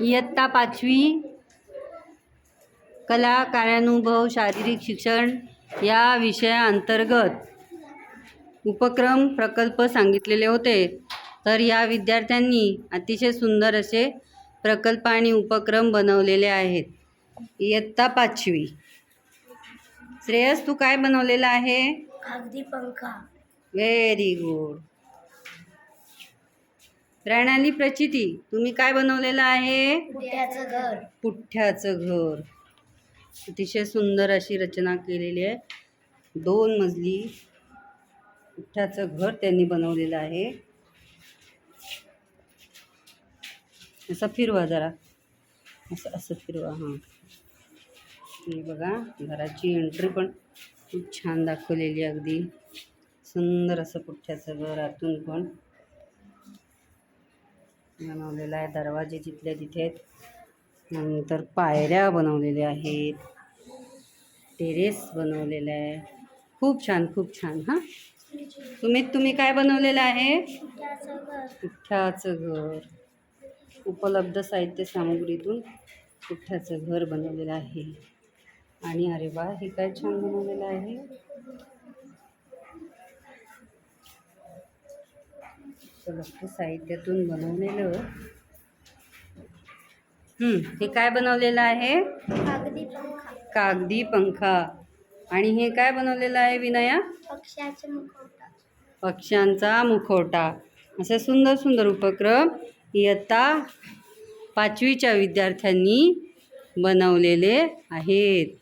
इयत्ता पाचवी. कला कार्यानुभव शारीरिक शिक्षण या विषयाअंतर्गत उपक्रम प्रकल्प सांगितलेले होते. तर या विद्यार्थ्यांनी अतिशय सुंदर असे प्रकल्प आणि उपक्रम बनवलेले आहेत. इयत्ता पाचवी. श्रेयस तू काय बनवलेलं आहे? कागदी पंखा. व्हेरी गुड प्रणाली प्रचिती तुम्ही काय बनवलेलं आहे? पुट्याचं घर. पुठ्ठ्याचं घर. अतिशय सुंदर अशी रचना केलेली आहे. दोन मजली पुठ्ठ्याचं घर त्यांनी बनवलेलं आहे. असं फिरवा जरा. असं असं फिरवा हां. हे बघा घराची एंट्री पण खूप छान दाखवलेली अगदी. सुंदर असं पुठ्ठ्याचं घर आतून पण. बनवलेलं आहे. दरवाजे जिथले तिथे आहेत. नंतर पायऱ्या बनवलेल्या आहेत. टेरेस बनवलेलं आहे. खूप छान खूप छान. हां? तुम्ही तुम्ही काय बनवलेलं आहे? घर पुठ्ठ्याचं घर. उपलब्ध साहित्य सामुग्रीतून पुठ्ठ्याचं घर बनवलेलं आहे. आणि अरे वा हे काय छान बनवलेलं आहे. उपलब्ध साहित्यातून बनवलेलं हं, हे काय बनवलेलं आहे? कागदी पंखा. कागदी पंखा. आणि हे काय बनवलेलं आहे विनया? मुखवटा. पक्ष्यांचा मुखवटा. असे सुंदर सुंदर उपक्रम इयत्ता पाचवीच्या विद्यार्थ्यांनी बनवलेले आहेत.